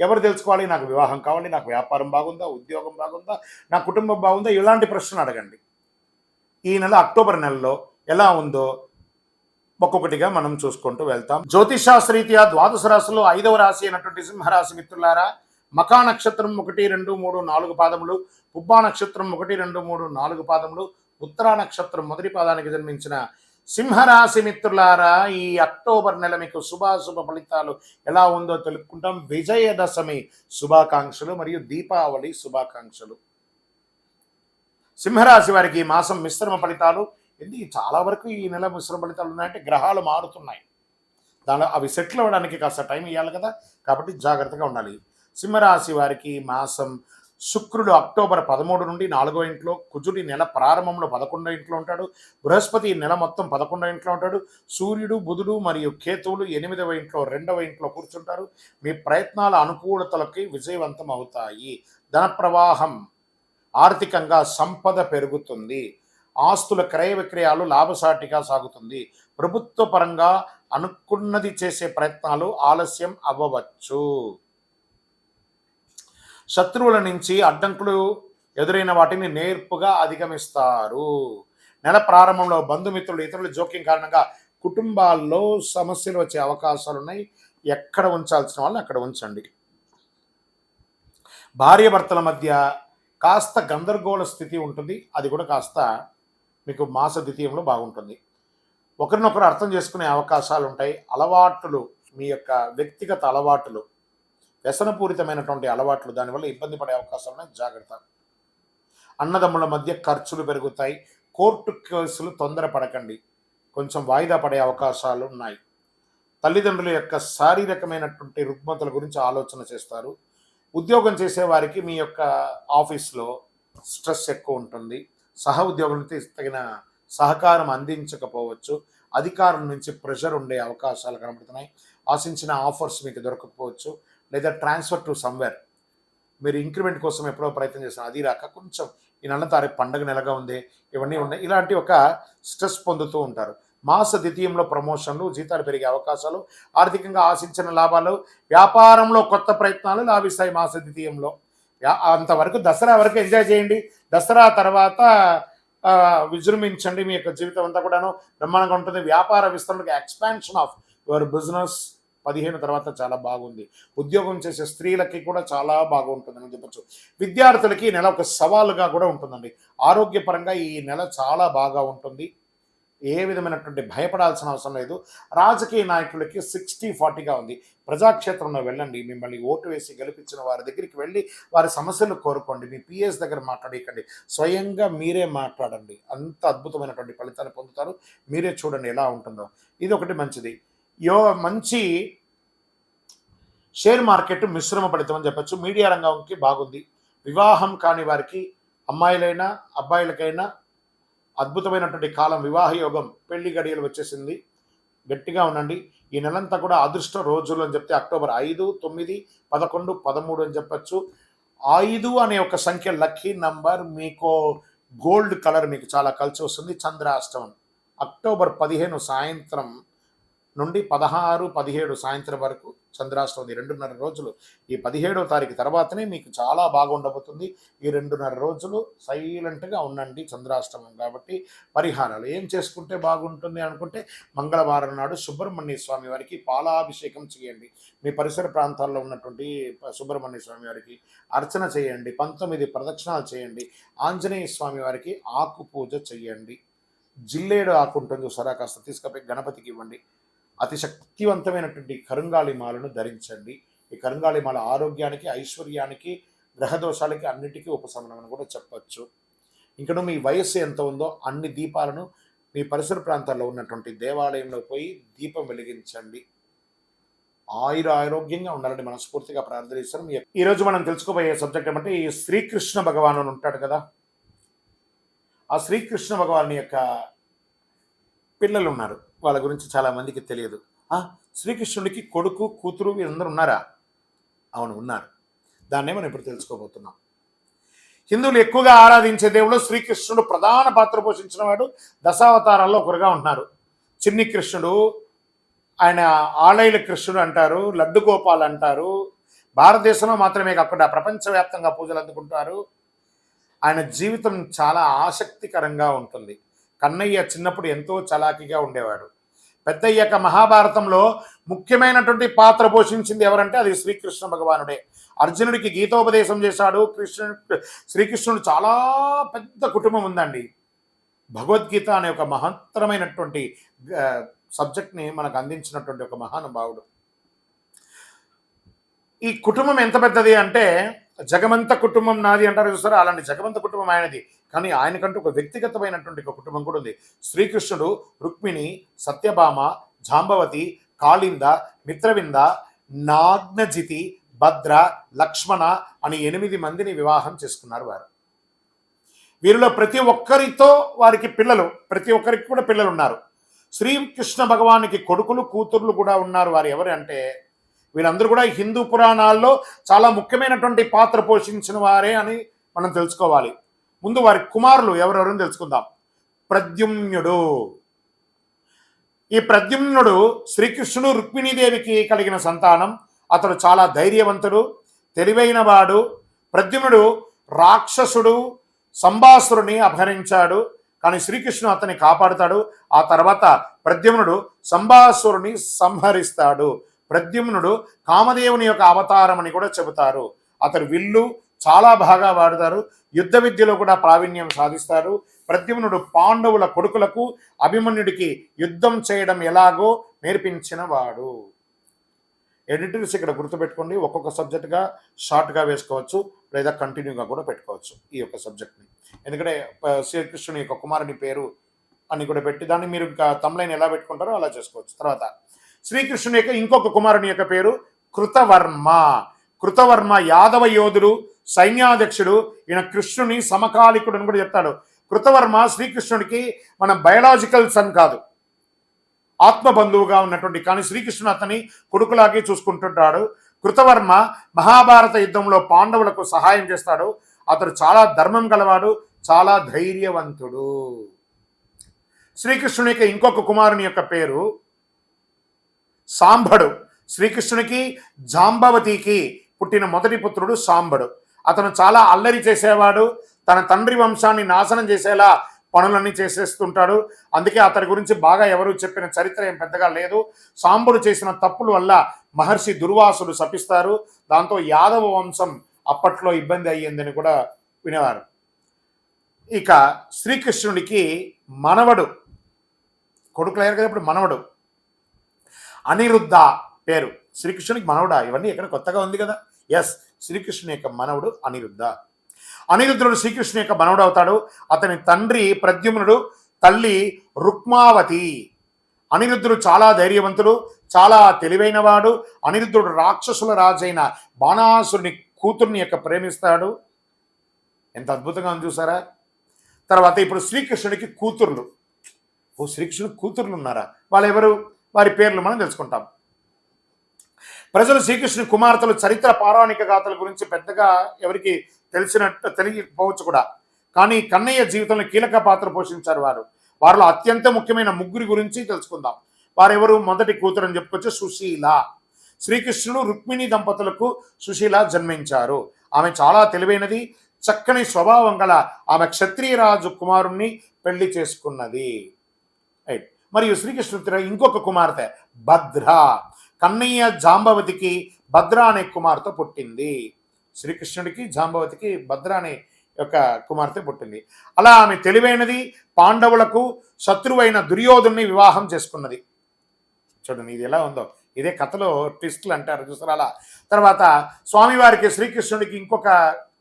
ఎవరు తెలుసుకోవాలి? నాకు వివాహం కావాలి నాకు వ్యాపారం బాగుందా ఉద్యోగం బాగుందా నా కుటుంబం బాగుందా? ఇలాంటి ప్రశ్నలు అడగండి. ఈ నెల అక్టోబర్ నెలలో ఎలా ఉందో ఒక్కొక్కటిగా మనం చూసుకుంటూ వెళ్తాం. జ్యోతిషాస్త్రీత్యా ద్వాదశ రాశిలో ఐదవ రాశి అయినటువంటి సింహరాశి మిత్రులారా మకా నక్షత్రం ఒకటి రెండు మూడు నాలుగు పాదములు పుబ్బా నక్షత్రం ఒకటి రెండు మూడు నాలుగు పాదములు ఉత్తరా నక్షత్రం మొదటి పాదానికి జన్మించిన సింహరాశి మిత్రులారా ఈ అక్టోబర్ నెల మీకు శుభాశుభ ఫలితాలు ఎలా ఉందో తెలుపుకుంటాం. విజయదశమి శుభాకాంక్షలు మరియు దీపావళి శుభాకాంక్షలు. సింహరాశి వారికి ఈ మాసం మిశ్రమ ఫలితాలు ఇది చాలా వరకు ఈ నెల మిశ్రమ ఫలితాలు ఉన్నాయంటే గ్రహాలు మారుతున్నాయి. దానిలో అవి సెటిల్ అవ్వడానికి కాస్త టైం ఇవ్వాలి కదా కాబట్టి జాగ్రత్తగా ఉండాలి. సింహరాశి వారికి మాసం శుక్రుడు అక్టోబర్ పదమూడు నుండి నాలుగో ఇంట్లో కుజుడి నెల ప్రారంభంలో పదకొండో ఇంట్లో ఉంటాడు బృహస్పతి నెల మొత్తం పదకొండో ఇంట్లో ఉంటాడు సూర్యుడు బుధుడు మరియు కేతువులు ఎనిమిదవ ఇంట్లో రెండవ ఇంట్లో కూర్చుంటారు. మీ ప్రయత్నాల అనుకూలతలకి విజయవంతం అవుతాయి. ధన ప్రవాహం ఆర్థికంగా సంపద పెరుగుతుంది. ఆస్తుల క్రయ విక్రయాలు లాభసాటిగా సాగుతుంది. ప్రభుత్వ పరంగా అనుకున్నది చేసే ప్రయత్నాలు ఆలస్యం అవ్వవచ్చు. శత్రువుల నుంచి అడ్డంకులు ఎదురైన వాటిని నేర్పుగా అధిగమిస్తారు. నెల ప్రారంభంలో బంధుమిత్రులు ఇతరుల జోక్యం కారణంగా కుటుంబాల్లో సమస్యలు వచ్చే అవకాశాలు ఉన్నాయి. ఎక్కడ ఉంచాల్సిన వాళ్ళని అక్కడ ఉంచండి. భార్యాభర్తల మధ్య కాస్త గందరగోళ స్థితి ఉంటుంది. అది కూడా కాస్త మీకు మాస ద్వితీయంలో బాగుంటుంది. ఒకరినొకరు అర్థం చేసుకునే అవకాశాలు ఉంటాయి. అలవాట్లు మీ యొక్క వ్యక్తిగత అలవాట్లు వ్యసనపూరితమైనటువంటి అలవాట్లు దానివల్ల ఇబ్బంది పడే అవకాశాలు ఉన్నాయి. జాగ్రత్త. అన్నదమ్ముల మధ్య ఖర్చులు పెరుగుతాయి. కోర్టు కేసులు తొందరపడకండి కొంచెం వాయిదా పడే అవకాశాలు ఉన్నాయి. తల్లిదండ్రుల యొక్క శారీరకమైనటువంటి రుగ్మతల గురించి ఆలోచన చేస్తారు. ఉద్యోగం చేసేవారికి మీ యొక్క ఆఫీస్లో స్ట్రెస్ ఎక్కువ ఉంటుంది. సహ ఉద్యోగులతో తగిన సహకారం అందించకపోవచ్చు. అధికారం నుంచి ప్రెషర్ ఉండే అవకాశాలు కనబడుతున్నాయి. ఆశించిన ఆఫర్స్ మీకు దొరకకపోవచ్చు. లేదా ట్రాన్స్ఫర్ టు సమ్వేర్. మీరు ఇంక్రిమెంట్ కోసం ఎప్పుడో ప్రయత్నం చేస్తున్నారు అది రాక కొంచెం ఈ నెల తారీఖు పండగ నెలగా ఉంది ఇవన్నీ ఉన్నాయి. ఇలాంటి ఒక స్ట్రెస్ పొందుతూ ఉంటారు. మాస ద్వితీయంలో ప్రమోషన్లు జీతాలు పెరిగే అవకాశాలు ఆర్థికంగా ఆశించిన లాభాలు వ్యాపారంలో కొత్త ప్రయత్నాలు లాభిస్తాయి మాస ద్వితీయంలో. అంతవరకు దసరా వరకు ఎంజాయ్ చేయండి. దసరా తర్వాత విజృంభించండి మీ యొక్క జీవితం అంతా కూడాను. బ్రహ్మాండంగా ఉంటుంది. వ్యాపార విస్తరణకు ఎక్స్పాన్షన్ ఆఫ్ యువర్ బిజినెస్. పదిహేను తర్వాత చాలా బాగుంది. ఉద్యోగం చేసే స్త్రీలకి కూడా చాలా బాగుంటుందని చెప్పచ్చు. విద్యార్థులకి ఈ నెల ఒక సవాలుగా కూడా ఉంటుందండి. ఆరోగ్యపరంగా ఈ నెల చాలా బాగా ఉంటుంది. ఏ విధమైనటువంటి భయపడాల్సిన అవసరం లేదు. రాజకీయ నాయకులకి సిక్స్టీ ఫార్టీగా ఉంది. ప్రజాక్షేత్రంలో వెళ్ళండి. మిమ్మల్ని ఓటు వేసి గెలిపించిన వారి దగ్గరికి వెళ్ళి వారి సమస్యలు కోరుకోండి. మీ పిఎస్ దగ్గర మాట్లాడకండి స్వయంగా మీరే మాట్లాడండి. అంత అద్భుతమైనటువంటి ఫలితాలు పొందుతారు. మీరే చూడండి ఎలా ఉంటుందో. ఇది ఒకటి మంచిది. యో మంచి షేర్ మార్కెట్ మిశ్రమ ఫలితం అని చెప్పచ్చు. మీడియా రంగంకి బాగుంది. వివాహం కాని వారికి అమ్మాయిలైనా అబ్బాయిలకైనా అద్భుతమైనటువంటి కాలం వివాహ యోగం పెళ్ళి గడియలు వచ్చేసింది. గట్టిగా ఉండండి. ఈ నెలంతా కూడా అదృష్ట రోజులు అని చెప్తే అక్టోబర్ ఐదు తొమ్మిది పదకొండు పదమూడు అని చెప్పచ్చు. ఐదు అనే ఒక సంఖ్య లక్కీ నంబర్ మీకు గోల్డ్ కలర్ మీకు చాలా కలిసి వస్తుంది. చంద్రాష్టమం. అక్టోబర్ పదిహేను సాయంత్రం నుండి పదహారు పదిహేడు సాయంత్రం వరకు చంద్రాష్టమి ఉంది రెండున్నర రోజులు. ఈ పదిహేడో తారీఖు తర్వాతనే మీకు చాలా బాగుండబోతుంది. ఈ రెండున్నర రోజులు సైలెంట్గా ఉండండి చంద్రాష్టమం కాబట్టి. పరిహారాలు ఏం చేసుకుంటే బాగుంటుంది అనుకుంటే మంగళవారం నాడు సుబ్రహ్మణ్య స్వామి వారికి పాలాభిషేకం చేయండి. మీ పరిసర ప్రాంతాల్లో ఉన్నటువంటి సుబ్రహ్మణ్య స్వామి వారికి అర్చన చేయండి. పంతొమ్మిది ప్రదక్షిణాలు చేయండి. ఆంజనేయ స్వామి వారికి ఆకు పూజ చేయండి. జిల్లేడు ఆకు ఉంటుంది చూసారా? కాస్త తీసుకపోయి గణపతికి ఇవ్వండి. అతి శక్తివంతమైనటువంటి కరుంగాళి మాలను ధరించండి. ఈ కరుంగాళి మాల ఆరోగ్యానికి ఐశ్వర్యానికి గ్రహదోషాలకి అన్నిటికీ ఉపశమనం అని కూడా చెప్పచ్చు. ఇంకను మీ వయస్సు ఎంత ఉందో అన్ని దీపాలను మీ పరిసర ప్రాంతాల్లో ఉన్నటువంటి దేవాలయంలో పోయి దీపం వెలిగించండి. ఆయుర ఆరోగ్యంగా ఉండాలని మనస్ఫూర్తిగా ప్రార్థనిస్తాను మీ- ఈరోజు మనం తెలుసుకోబోయే సబ్జెక్ట్ ఏమంటే ఈ శ్రీకృష్ణ భగవాను ఉంటాడు కదా. ఆ శ్రీకృష్ణ భగవాన్ యొక్క పిల్లలు ఉన్నారు. వాళ్ళ గురించి చాలా మందికి తెలియదు. శ్రీకృష్ణుడికి కొడుకు కూతురు వీరందరూ ఉన్నారా? అవును ఉన్నారు. దాన్నే మనం ఇప్పుడు తెలుసుకోబోతున్నాం. హిందువులు ఎక్కువగా ఆరాధించే దేవుడు శ్రీకృష్ణుడు. ప్రధాన పాత్ర పోషించిన వాడు దశావతారాల్లో ఒకరుగా ఉన్నారు చిన్ని కృష్ణుడు ఆయన ఆలయల కృష్ణుడు అంటారు లడ్డు గోపాల్ అంటారు. భారతదేశంలో మాత్రమే కాకుండా ప్రపంచవ్యాప్తంగా పూజలు అందుకుంటారు. ఆయన జీవితం చాలా ఆసక్తికరంగా ఉంటుంది. కన్నయ్య చిన్నప్పుడు ఎంతో చలాకీగా ఉండేవాడు. పెద్దయ్యాక మహాభారతంలో ముఖ్యమైనటువంటి పాత్ర పోషించింది ఎవరంటే అది శ్రీకృష్ణ భగవానుడే. అర్జునుడికి గీతోపదేశం చేశాడు. కృష్ణుడు శ్రీకృష్ణుడు చాలా పెద్ద కుటుంబం ఉందండి. భగవద్గీత అనే ఒక మహత్తరమైనటువంటి సబ్జెక్ట్ని మనకు అందించినటువంటి ఒక మహానుభావుడు. ఈ కుటుంబం ఎంత పెద్దది అంటే జగమంత కుటుంబం నాది అంటారు చూస్తారా? అలాంటి జగమంత కుటుంబం ఆయనది. కానీ ఆయనకంటూ ఒక వ్యక్తిగతమైనటువంటి ఒక కుటుంబం కూడా ఉంది. శ్రీకృష్ణుడు రుక్మిణి సత్యభామ జాంబవతి కాళింద మిత్రవింద నాగ్నజితి భద్ర లక్ష్మణ అని ఎనిమిది మందిని వివాహం చేసుకున్నారు వారు. వీరిలో ప్రతి ఒక్కరితో వారికి పిల్లలు ప్రతి ఒక్కరికి కూడా పిల్లలు ఉన్నారు శ్రీకృష్ణ భగవానికి కొడుకులు కూతుర్లు కూడా ఉన్నారు వారు ఎవరు అంటే వీళ్ళందరూ కూడా హిందూ పురాణాల్లో చాలా ముఖ్యమైనటువంటి పాత్ర పోషించిన వారే అని మనం తెలుసుకోవాలి. ముందు వారి కుమారులు ఎవరెవరని తెలుసుకుందాం. ప్రద్యుమ్నుడు. ఈ ప్రద్యుమ్నుడు శ్రీకృష్ణుడు రుక్మిణీదేవికి కలిగిన సంతానం. అతడు చాలా ధైర్యవంతుడు తెలివైన వాడు. ప్రద్యుమ్నుడు రాక్షసుడు సంభాసురుని అపహరించాడు. కానీ శ్రీకృష్ణుడు అతన్ని కాపాడుతాడు. ఆ తర్వాత ప్రద్యుమ్నుడు సంభాసురుని సంహరిస్తాడు. ప్రద్యుమ్నుడు కామదేవుని యొక్క అవతారం అని కూడా చెబుతారు. అతడు విల్లు చాలా బాగా వాడతారు. యుద్ధ విద్యలో కూడా ప్రావీణ్యం సాధిస్తారు. ప్రద్యుమ్నుడు పాండవుల కొడుకులకు అభిమన్యుడికి యుద్ధం చేయడం ఎలాగో నేర్పించిన వాడు ఎడిటర్స్ ఇక్కడ గుర్తుపెట్టుకోండి. ఒక్కొక్క సబ్జెక్ట్గా షార్ట్గా వేసుకోవచ్చు లేదా కంటిన్యూగా కూడా పెట్టుకోవచ్చు ఈ యొక్క సబ్జెక్ట్ని ఎందుకంటే శ్రీకృష్ణుని యొక్క కుమారుని పేరు అని కూడా పెట్టి దాన్ని మీరు ఇంకా తమ్లైన్ ఎలా పెట్టుకుంటారో అలా చేసుకోవచ్చు. తర్వాత శ్రీకృష్ణుని యొక్క ఇంకొక కుమారుని యొక్క పేరు కృతవర్మ. కృతవర్మ యాదవ యోధుడు సైన్యాధ్యక్షుడు ఈయన కృష్ణుని సమకాలికుడు అని కూడా చెప్తాడు. కృతవర్మ శ్రీకృష్ణుడికి మన బయలాజికల్ సన్ కాదు. ఆత్మ బంధువుగా ఉన్నటువంటి కానీ శ్రీకృష్ణుడు అతని కొడుకులాగే చూసుకుంటుంటాడు. కృతవర్మ మహాభారత యుద్ధంలో పాండవులకు సహాయం చేస్తాడు. అతడు చాలా ధర్మం గలవాడు చాలా ధైర్యవంతుడు. శ్రీకృష్ణుని యొక్క ఇంకొక కుమారుని యొక్క పేరు సాంబడు శ్రీకృష్ణునికి జాంబవతికి పుట్టిన మొదటి పుత్రుడు సాంబడు అతను చాలా అల్లరి చేసేవాడు. తన తండ్రి వంశాన్ని నాశనం చేసేలా పనులన్నీ చేసేస్తుంటాడు. అందుకే అతని గురించి బాగా ఎవరు చెప్పిన చరిత్ర ఏం పెద్దగా లేదు. సాంబడు చేసిన తప్పుల వల్ల మహర్షి దుర్వాసులు శపిస్తారు. దాంతో యాదవ వంశం అప్పట్లో ఇబ్బంది అయ్యిందని కూడా వినేవారు. ఇక శ్రీకృష్ణుడికి మనవడు. కొడుకులు అయ్యారు కదా ఇప్పుడు మనవడు. అనిరుద్ధ పేరు. శ్రీకృష్ణునికి మనవుడా. ఇవన్నీ ఇక్కడ కొత్తగా ఉంది కదా? ఎస్ శ్రీకృష్ణుని యొక్క మనవడు అనిరుద్ధ. అనిరుద్ధుడు శ్రీకృష్ణుని యొక్క మనవుడు అవుతాడు. అతని తండ్రి ప్రద్యుమ్నుడు తల్లి రుక్మావతి. అనిరుద్ధుడు చాలా ధైర్యవంతుడు చాలా తెలివైనవాడు. అనిరుద్ధుడు రాక్షసుల రాజైన బాణాసురుని కూతుర్ని యొక్క ప్రేమిస్తాడు. ఎంత అద్భుతంగా ఉంది చూసారా? తర్వాత ఇప్పుడు శ్రీకృష్ణుడికి కూతుర్లు. ఓ శ్రీకృష్ణుడు కూతుర్లు ఉన్నారా? వాళ్ళెవరు? వారి పేర్లు మనం తెలుసుకుంటాం. ప్రజలు శ్రీకృష్ణుని కుమార్తెలు చరిత్ర పౌరాణిక గాథల గురించి పెద్దగా ఎవరికి తెలిసినట్టు తెలియకపోవచ్చు కూడా. కానీ కన్నయ్య జీవితంలో కీలక పాత్ర పోషించారు వారు. వారిలో అత్యంత ముఖ్యమైన ముగ్గురి గురించి తెలుసుకుందాం. వారెవరు? మొదటి కూతురు అని చెప్పుకొచ్చి సుశీల. శ్రీకృష్ణుడు రుక్మిణి దంపతులకు సుశీల జన్మించారు. ఆమె చాలా తెలివైనది చక్కని స్వభావం గల ఆమె క్షత్రియరాజు కుమారుణ్ణి పెళ్ళి చేసుకున్నది. మరియు శ్రీకృష్ణుడి ఇంకొక కుమార్తె భద్ర. కన్నయ్య జాంబవతికి భద్ర అనే కుమార్తె పుట్టింది. శ్రీకృష్ణుడికి జాంబవతికి భద్ర అనే యొక్క కుమార్తె పుట్టింది. అలా ఆమె తెలివైనది పాండవులకు శత్రువైన దుర్యోధుని వివాహం చేసుకున్నది. చూడండి ఇది ఎలా ఉందో. ఇదే కథలో ట్విస్ట్లు అంటారు చూసారు అలా. తర్వాత స్వామివారికి శ్రీకృష్ణుడికి ఇంకొక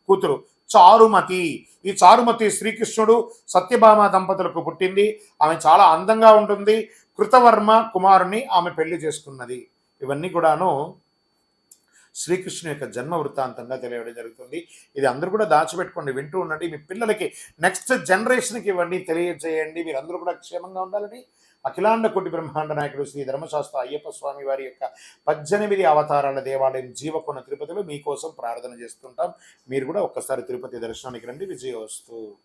కూతురు చారుమతి. ఈ చారుమతి శ్రీకృష్ణుడు సత్యభామ దంపతులకు పుట్టింది. ఆమె చాలా అందంగా ఉంటుంది. కృతవర్మ కుమారుని ఆమె పెళ్ళి చేసుకున్నది. ఇవన్నీ కూడాను శ్రీకృష్ణు యొక్క జన్మ వృత్తాంతంగా తెలియడం జరుగుతుంది. ఇది అందరూ కూడా దాచిపెట్టుకోండి వింటూ ఉండండి. మీ పిల్లలకి నెక్స్ట్ జనరేషన్కి ఇవన్నీ తెలియజేయండి. మీరు అందరూ కూడా క్షేమంగా ఉండాలని అఖిలాండ కోటి బ్రహ్మాండ నాయకుడు శ్రీ ధర్మశాస్త్ర అయ్యప్ప స్వామి వారి యొక్క పద్దెనిమిది అవతారాల దేవాలయం జీవకొన తిరుపతిలో మీకోసం ప్రార్థన చేస్తుంటాం. మీరు కూడా ఒక్కసారి తిరుపతి దర్శనానికి రండి. విజయోస్తు.